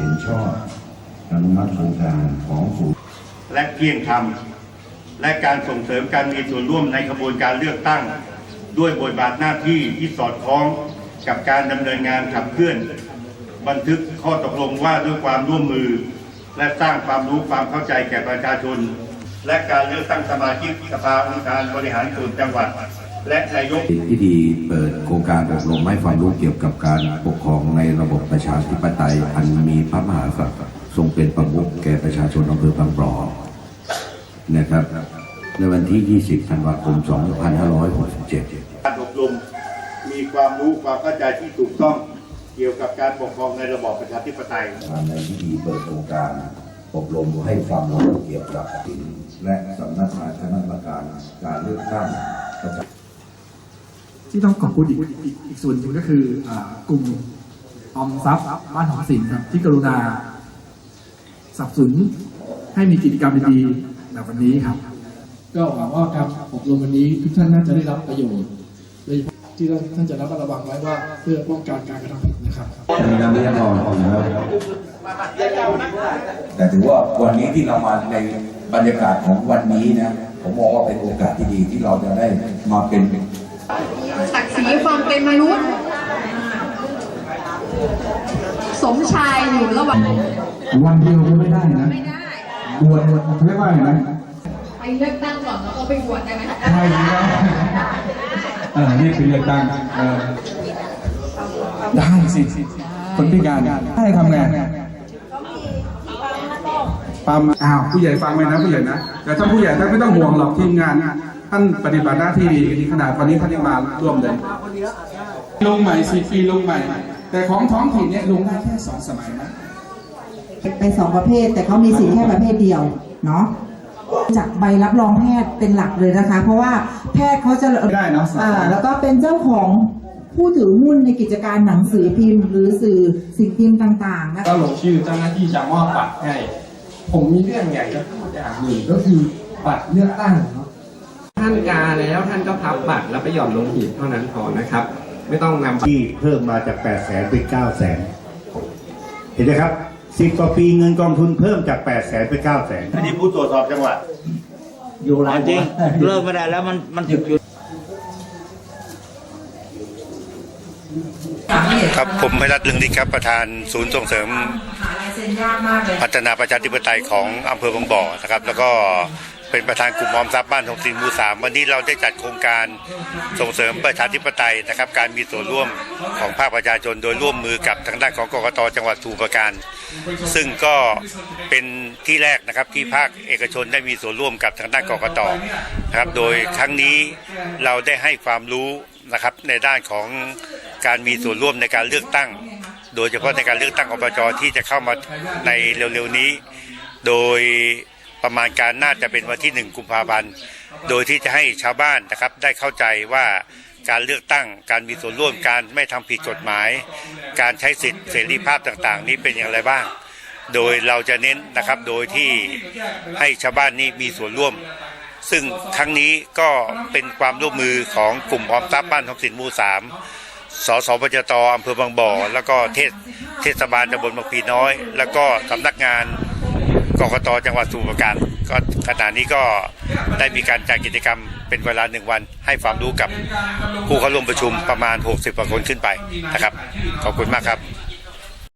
เห็นชอบอนุมัติโครงการของศูนย์และเที่ยงธรรมและการส่งเสริมการมีส่วนร่วมในกระบวนการเลือกตั้ง ด้วยบทบาทหน้าที่ที่สอดคล้องกับการดำเนินงานขับเคลื่อน บันทึกข้อตกลงว่าด้วยความร่วมมือ และสร้างความรู้ความเข้าใจแก่ประชาชน และการเลือกตั้งสมาชิกสภาองค์การบริหารส่วนจังหวัด และนายกพิธีเปิดโครงการอบรมให้ความรู้เกี่ยวกับการปกครองในระบบประชาธิปไตย อันมีพระมหากษัตริย์ทรงเป็นประมุขแก่ประชาชนอำเภอบางปลอนะครับ ในวันที่ 20 ธันวาคม 2567 การอบรมมีความรู้ความเข้าใจที่ถูกต้องเกี่ยวกับการปกครองในระบอบประชาธิปไตยในพิธีเปิดโครงการอบรมให้ความรู้เกี่ยวกับสินและสำนักงานคณะกรรมการการเลือกตั้งประจำ ที่ต้องขอบคุณอีกอีกอีกส่วนหนึ่งก็คืออ่ากลุ่มออมทรัพย์บ้านหอศิลป์ครับที่กรุณาสนับสนุนให้มีกิจกรรมดีๆแบบวันนี้ครับ ก็หวังว่าการอบรมวันนี้ทุกท่านน่าจะได้รับประโยชน์โดยเฉพาะที่ท่านจะรับระวังไว้ว่าเพื่อป้องกันการกระทำผิดนะครับมีน้ำเลี้ยงนอนนะครับแต่ถือว่าวันนี้ที่เรามาในบรรยากาศของวันนี้นะผมมองว่าเป็นโอกาสที่ดีที่เราจะได้มาเป็น ศักดิ์ศรีความเป็นมนุษย์ สมชายอยู่ระหว่างวันเดียวก็ไม่ได้นะไม่ได้บวชเขาเรียกว่าอะไรนะไปเลือกตั้งก่อนแล้วก็ไปบวชได้ไหมใช่แล้วเออนี่คือเลือกตั้งเออได้สิคนพิการให้ทำไงปั๊มอ้าวผู้ใหญ่ฟังไว้นะผู้ใหญ่นะแต่ถ้าผู้ใหญ่ท่านไม่ต้องห่วงหรอกทีมงาน ท่านปฏิบัติหน้าที่ดีขนาดวันนี้ท่านยังมาร่วมเลยลงใหม่สี่ปีลงใหม่ แต่ของท้องถิ่นเนี่ยลงได้แค่สองสมัยนะไปสองประเภทแต่เขามีสิทธิ์แค่ประเภทเดียวเนาะจากใบรับรองแพทย์เป็นหลักเลยนะคะ เพราะว่าแพทย์เขาจะไม่ได้เนอะอ่าแล้วก็เป็นเจ้าของผู้ถือหุ้นในกิจการหนังสือพิมพ์ หรือสื่อสิ่งพิมพ์ต่างๆนะคะก็ลงชื่อเจ้าหน้าที่จะมอบบัตรให้ ผมมีเรื่องอยากจะพูดอย่างหนึ่งก็คือบัตรเลือกตั้งเนาะท่าน กาแล้วท่านก็พับบัตรแล้วไปหย่อนลงหีบเท่านั้นพอนะครับ ไม่ต้องนำที่เพิ่มมาจาก 8 0 0แสนเป็น9 0 0แสนเห็นไหมครับ10กว่าปีเงินกองทุนเพิ่มจาก 8 0 0แสนเป็น9 0 0แสนอันนี้ผู้ตรวจสอบจังหวัดอยู่หลายจริงเลิกไม่ได้แล้วมันมันถึกอยู่ครับผมไพรัตน์ลึงฤทธิ์ครับประธานศูนย์ส่งเสริมเซ็นยากมากเลยพัฒนาประชาธิปไตยของอำเภอบางบ่อนะครับ แล้วก็ เป็นประธานกลุ่มออมทรัพย์บ้านทองสินหมู่สามวันนี้เราได้จัดโครงการส่งเสริมประชาธิปไตยนะครับ การมีส่วนร่วมของภาคประชาชนโดยร่วมมือกับทางด้านของกกตจังหวัดสมุพรปราการ ซึ่งก็เป็นที่แรกนะครับที่ภาคเอกชนได้มีส่วนร่วมกับทางด้านกกตนะครับ โดยครั้งนี้เราได้ให้ความรู้นะครับในด้านของการมีส่วนร่วมในการเลือกตั้ง โดยเฉพาะในการเลือกตั้งอบจที่จะเข้ามาในเร็วๆนี้ โดย ประมาณการน่าจะเป็นวันที่ 1 กุมภาพันธ์ โดยที่จะให้ชาวบ้านนะครับได้เข้าใจว่าการเลือกตั้ง การมีส่วนร่วม การไม่ทำผิดกฎหมาย การใช้สิทธิเสรีภาพต่างๆ นี้เป็นอย่างไรบ้าง โดยเราจะเน้นนะครับโดยที่ให้ชาวบ้านนี้มีส่วนร่วม ซึ่งครั้งนี้ก็เป็นความร่วมมือของกลุ่มออมทรัพย์บ้านทองสินหมู่สามสสปจตอำเภอบางบ่อ แล้วก็เทศเทศบาลตำบลบางพีน้อย แล้วก็สำนักงาน กกตจังหวัดสมุพรปราการก็ขณะนี้ก็ได้มีการจัดกิจกรรมเป็นเวลาหนึ่งวัน ให้ความรู้กับผู้เข้าร่วมประชุมประมาณ 60กว่าคนขึ้นไปนะครับ ขอบคุณมากครับ